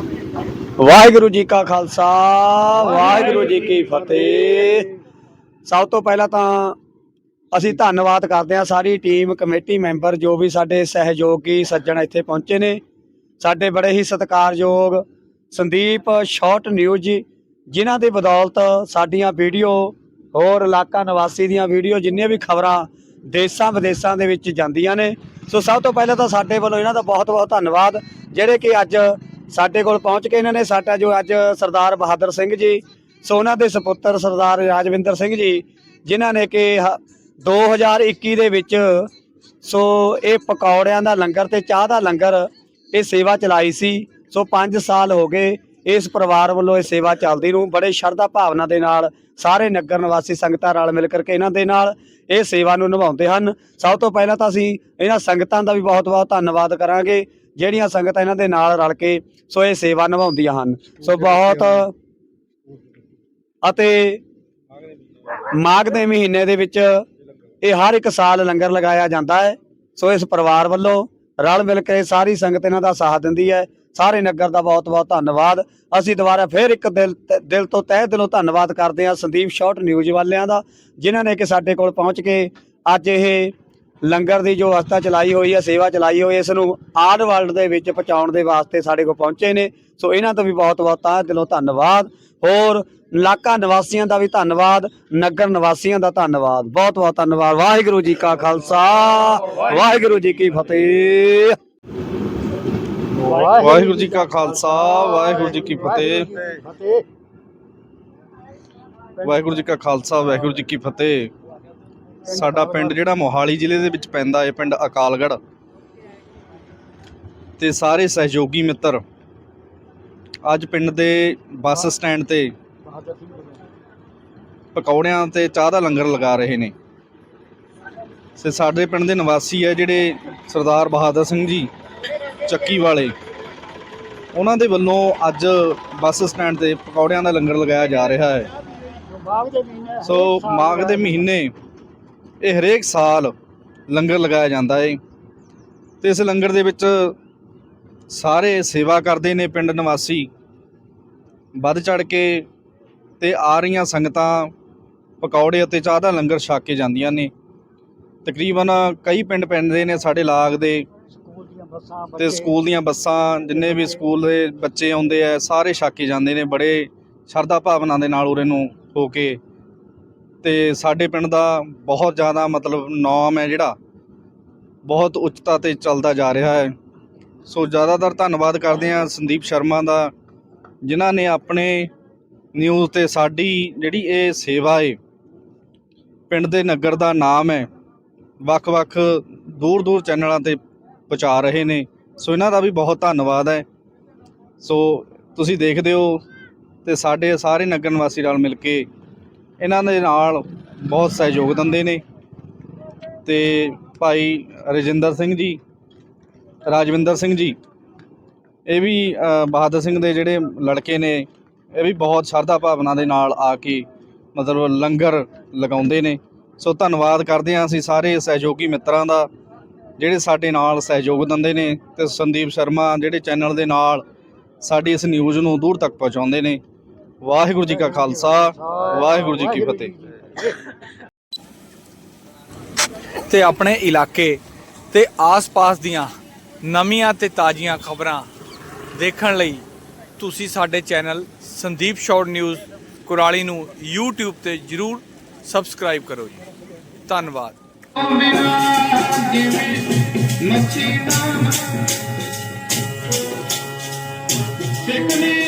ਵਾਹਿਗੁਰੂ ਜੀ ਕਾ ਖਾਲਸਾ, ਵਾਹਿਗੁਰੂ ਜੀ ਕੀ ਫਤਿਹ। ਸਭ ਤੋਂ ਪਹਿਲਾਂ ਤਾਂ ਅਸੀਂ ਧੰਨਵਾਦ ਕਰਦੇ ਹਾਂ ਸਾਰੀ ਟੀਮ, ਕਮੇਟੀ ਮੈਂਬਰ ਜੋ ਵੀ ਸਾਡੇ ਸਹਿਯੋਗੀ ਸੱਜਣ ਇੱਥੇ ਪਹੁੰਚੇ ਨੇ। ਸਾਡੇ ਬੜੇ ਹੀ ਸਤਿਕਾਰਯੋਗ ਸੰਦੀਪ ਸ਼ਾਰਟ ਨਿਊਜ਼ ਜੀ, ਜਿਨ੍ਹਾਂ ਦੀ ਬਦੌਲਤ ਸਾਡੀਆਂ ਵੀਡੀਓ, ਹੋਰ ਇਲਾਕਾ ਨਿਵਾਸੀ ਦੀਆਂ ਵੀਡੀਓ, ਜਿੰਨੀਆਂ ਵੀ ਖਬਰਾਂ ਦੇਸ਼ਾਂ ਵਿਦੇਸ਼ਾਂ ਦੇ ਵਿੱਚ ਜਾਂਦੀਆਂ ਨੇ। ਸੋ ਸਭ ਤੋਂ ਪਹਿਲਾਂ ਤਾਂ ਸਾਡੇ ਵੱਲੋਂ ਇਹਨਾਂ ਦਾ ਬਹੁਤ ਬਹੁਤ ਧੰਨਵਾਦ, ਜਿਹੜੇ ਕਿ ਅੱਜ ਸਾਡੇ ਕੋਲ ਪਹੁੰਚ ਕੇ ਇਹਨਾਂ ਨੇ ਸਾਡਾ ਜੋ ਅੱਜ ਸਰਦਾਰ ਬਹਾਦਰ ਸਿੰਘ ਜੀ, ਸੋ ਉਹਨਾਂ ਦੇ ਸੁਪੁੱਤਰ ਸਰਦਾਰ ਰਾਜਵਿੰਦਰ ਸਿੰਘ ਜੀ, ਜਿਨ੍ਹਾਂ ਨੇ ਕਿ ਹ- 2021 ਦੇ ਵਿੱਚ, ਸੋ ਇਹ ਪਕੌੜਿਆਂ ਦਾ ਲੰਗਰ ਤੇ ਚਾਹ ਦਾ ਲੰਗਰ ਇਹ ਸੇਵਾ ਚਲਾਈ ਸੀ। ਸੋ 5 ਸਾਲ ਹੋ ਗਏ ਇਸ ਪਰਿਵਾਰ ਵੱਲੋਂ ਇਹ ਸੇਵਾ ਚੱਲਦੀ ਨੂੰ ਬੜੇ ਸ਼ਰਧਾ ਭਾਵਨਾ ਦੇ ਨਾਲ ਸਾਰੇ ਨਗਰ ਨਿਵਾਸੀ ਸੰਗਤਾਂ ਰਲ ਮਿਲ ਕਰਕੇ ਇਹਨਾਂ ਦੇ ਨਾਲ ਇਹ ਸੇਵਾ ਨੂੰ ਨਿਭਾਉਂਦੇ ਹਨ। ਸਭ ਤੋਂ ਪਹਿਲਾਂ ਤਾਂ ਅਸੀਂ ਇਹਨਾਂ ਸੰਗਤਾਂ ਦਾ ਵੀ ਬਹੁਤ-ਬਹੁਤ ਧੰਨਵਾਦ ਕਰਾਂਗੇ। ਜਿਹੜੀਆਂ ਸੰਗਤਾਂ ਇਹਨਾਂ ਦੇ ਨਾਲ ਰਲ ਕੇ ਸੋ ਇਹ ਸੇਵਾ ਨਿਭਾਉਂਦੀਆਂ ਹਨ। ਸੋ ਬਹੁਤ ਅਤੇ ਮਾਘ ਦੇ ਮਹੀਨੇ ਦੇ ਵਿੱਚ ਇਹ ਹਰ ਇੱਕ ਸਾਲ ਲੰਗਰ ਲਗਾਇਆ ਜਾਂਦਾ ਹੈ। ਸੋ ਇਸ ਪਰਿਵਾਰ ਵੱਲੋਂ ਰਲ ਮਿਲ ਕੇ ਸਾਰੀ ਸੰਗਤ ਇਹਨਾਂ ਦਾ ਸਾਥ ਦਿੰਦੀ ਹੈ। ਸਾਰੇ ਨਗਰ ਦਾ ਬਹੁਤ ਬਹੁਤ ਧੰਨਵਾਦ। ਅਸੀਂ ਦੁਬਾਰਾ ਫਿਰ ਇੱਕ ਦਿਲ ਦਿਲ ਤੋਂ ਤਹਿ ਦਿਲੋਂ ਧੰਨਵਾਦ ਕਰਦੇ ਹਾਂ ਸੰਦੀਪ ਸ਼ਾਰਟ ਨਿਊਜ਼ ਵਾਲਿਆਂ ਦਾ, ਜਿਨ੍ਹਾਂ ਨੇ ਕਿ ਸਾਡੇ ਕੋਲ ਪਹੁੰਚ ਕੇ ਅੱਜ ਇਹ ਲੰਗਰ ਦੀ ਜੋ ਅਵਸਥਾ ਚਲਾਈ ਹੋਈ ਹੈ, ਸੇਵਾ ਚਲਾਈ ਹੋਈ ਹੈ, ਇਸ ਨੂੰ ਆਲ ਵਰਲਡ ਦੇ ਵਿੱਚ ਪਹੁੰਚਾਉਣ ਦੇ ਵਾਸਤੇ ਸਾਡੇ ਕੋਲ ਪਹੁੰਚੇ ਨੇ। ਸੋ ਇਹਨਾਂ ਤੋਂ ਵੀ ਬਹੁਤ ਬਹੁਤ ਤਹਿ ਦਿਲੋਂ ਧੰਨਵਾਦ। ਹੋਰ ਇਲਾਕਾ ਨਿਵਾਸੀਆਂ ਦਾ ਵੀ ਧੰਨਵਾਦ, ਨਗਰ ਨਿਵਾਸੀਆਂ ਦਾ ਧੰਨਵਾਦ। ਬਹੁਤ ਬਹੁਤ ਧੰਨਵਾਦ। ਵਾਹਿਗੁਰੂ ਜੀ ਕਾ ਖਾਲਸਾ। ਵਾਹਿਗੁਰੂ ਜੀ ਕੀ ਫਤਿਹ। ਵਾਹਿਗੁਰੂ ਜੀ ਕਾ ਖਾਲਸਾ। ਵਾਹਿਗੁਰੂ ਜੀ ਕੀ ਫਤਿਹ। ਵਾਹਿਗੁਰੂ ਜੀ ਕਾ ਖਾਲਸਾ। ਵਾਹਿਗੁਰੂ ਜੀ ਕੀ ਫਤਿਹ। ਸਾਡਾ ਪਿੰਡ ਜਿਹੜਾ ਮੋਹਾਲੀ ਜ਼ਿਲ੍ਹੇ ਦੇ ਵਿੱਚ ਪੈਂਦਾ ਹੈ ਪਿੰਡ ਅਕਾਲਗੜ੍ਹ। ਤੇ ਸਾਰੇ ਸਹਿਯੋਗੀ ਮਿੱਤਰ ਅੱਜ ਪਿੰਡ ਦੇ ਬੱਸ ਸਟੈਂਡ ਤੇ ਪਕੌੜਿਆਂ ਤੇ ਚਾਹ ਦਾ ਲੰਗਰ ਲਗਾ ਰਹੇ ਨੇ। ਤੇ ਸਾਡੇ ਪਿੰਡ ਦੇ ਨਿਵਾਸੀ ਹੈ ਜਿਹੜੇ ਸਰਦਾਰ ਬਹਾਦਰ ਸਿੰਘ ਜੀ ਚੱਕੀ ਵਾਲੇ ਉਹਨਾਂ ਦੇ ਵੱਲੋਂ ਅੱਜ ਬੱਸ ਸਟੈਂਡ ਤੇ ਪਕੌੜਿਆਂ ਦਾ ਲੰਗਰ ਲਗਾਇਆ ਜਾ ਰਿਹਾ ਹੈ। ਸੋ ਮਾਘ ਦੇ ਮਹੀਨੇ ਇਹ ਹਰੇਕ ਸਾਲ ਲੰਗਰ ਲਗਾਇਆ ਜਾਂਦਾ ਹੈ ਤੇ ਇਸ ਲੰਗਰ ਦੇ ਵਿੱਚ ਸਾਰੇ ਸੇਵਾ ਕਰਦੇ ਨੇ ਪਿੰਡ ਨਿਵਾਸੀ। ਵੱਧ ਚੜ ਕੇ ਤੇ ਆ ਰਹੀਆਂ ਸੰਗਤਾਂ ਪਕੌੜੇ ਅਤੇ ਚਾਹ ਦਾ ਲੰਗਰ ਛਕ ਕੇ ਜਾਂਦੀਆਂ ਨੇ। ਤਕਰੀਬਨ ਕਈ ਪਿੰਡ ਪੈਂਦੇ ਨੇ ਸਾਡੇ ਲਾਗ ਦੇ। ਤੇ ਸਕੂਲ ਦੀਆਂ ਬੱਸਾਂ ਜਿੰਨੇ ਵੀ ਸਕੂਲ ਦੇ ਬੱਚੇ ਆਉਂਦੇ ਆ ਸਾਰੇ ਛਾਕੇ ਜਾਂਦੇ ਨੇ। ਬੜੇ ਸ਼ਰਧਾ ਭਾਵਨਾ ਦੇ ਨਾਲ ਉਰੇ ਨੂੰ ਹੋ ਕੇ ਤੇ ਸਾਡੇ ਪਿੰਡ ਦਾ ਬਹੁਤ ਜ਼ਿਆਦਾ ਮਤਲਬ ਨਾਮ ਹੈ ਜਿਹੜਾ, ਬਹੁਤ ਉੱਚਤਾ ਤੇ ਚੱਲਦਾ ਜਾ ਰਿਹਾ ਹੈ। ਸੋ ਜ਼ਿਆਦਾਤਰ ਧੰਨਵਾਦ ਕਰਦੇ ਹਾਂ ਸੰਦੀਪ ਸ਼ਰਮਾ ਦਾ, ਜਿਨ੍ਹਾਂ ਨੇ ਆਪਣੇ ਨਿਊਜ਼ ਤੇ ਸਾਡੀ ਜਿਹੜੀ ਇਹ ਸੇਵਾ ਹੈ, ਪਿੰਡ ਦੇ ਨਗਰ ਦਾ ਨਾਮ ਹੈ, ਵੱਖ-ਵੱਖ ਦੂਰ-ਦੂਰ ਚੈਨਲਾਂ ਤੇ ਪਹੁੰਚਾ ਰਹੇ ਨੇ। ਸੋ ਇਹਨਾਂ ਦਾ ਵੀ ਬਹੁਤ ਧੰਨਵਾਦ ਹੈ। ਸੋ ਤੁਸੀਂ ਦੇਖਦੇ ਹੋ ਤੇ ਸਾਡੇ ਸਾਰੇ ਨਗਰ ਨਿਵਾਸੀ ਨਾਲ ਮਿਲ ਕੇ ਇਹਨਾਂ ਦੇ ਨਾਲ ਬਹੁਤ ਸਹਿਯੋਗ ਦਿੰਦੇ ਨੇ। ਤੇ ਭਾਈ ਰਜਿੰਦਰ ਸਿੰਘ ਜੀ, ਰਾਜਵਿੰਦਰ ਸਿੰਘ ਜੀ, ਇਹ ਵੀ ਬਹਾਦਰ ਸਿੰਘ ਦੇ ਜਿਹੜੇ ਲੜਕੇ ਨੇ, ਇਹ ਵੀ ਬਹੁਤ ਸ਼ਰਧਾ ਭਾਵਨਾ ਦੇ ਨਾਲ ਆ ਕੇ ਮਤਲਬ ਲੰਗਰ ਲਗਾਉਂਦੇ ਨੇ। ਸੋ ਧੰਨਵਾਦ ਕਰਦੇ ਹਾਂ ਅਸੀਂ ਸਾਰੇ ਸਹਿਯੋਗੀ ਮਿੱਤਰਾਂ ਦਾ, ਜਿਹੜੇ ਸਾਡੇ ਨਾਲ ਸਹਿਯੋਗ ਦਿੰਦੇ ਨੇ ਤੇ ਸੰਦੀਪ ਸ਼ਰਮਾ ਜਿਹੜੇ ਚੈਨਲ ਦੇ ਨਾਲ ਸਾਡੀ ਇਸ ਨਿਊਜ਼ ਨੂੰ ਦੂਰ ਤੱਕ ਪਹੁੰਚਾਉਂਦੇ ਨੇ। ਵਾਹਿਗੁਰੂ ਜੀ ਕਾ ਖਾਲਸਾ ਵਾਹਿਗੁਰੂ ਜੀ ਕੀ ਫਤਿਹ। ਤੇ ਆਪਣੇ ਇਲਾਕੇ ਤੇ ਆਸ-ਪਾਸ ਦੀਆਂ ਨਵੀਆਂ ਤੇ ਤਾਜ਼ੀਆਂ ਖਬਰਾਂ ਦੇਖਣ ਲਈ ਤੁਸੀਂ ਸਾਡੇ channel Sandeep short news Kurali ਨੂੰ YouTube ਤੇ ਜਰੂਰ ਸਬਸਕ੍ਰਾਈਬ ਕਰੋ ਜੀ। ਧੰਨਵਾਦ। ਸਿਕਨੀ ਮਚਵਾ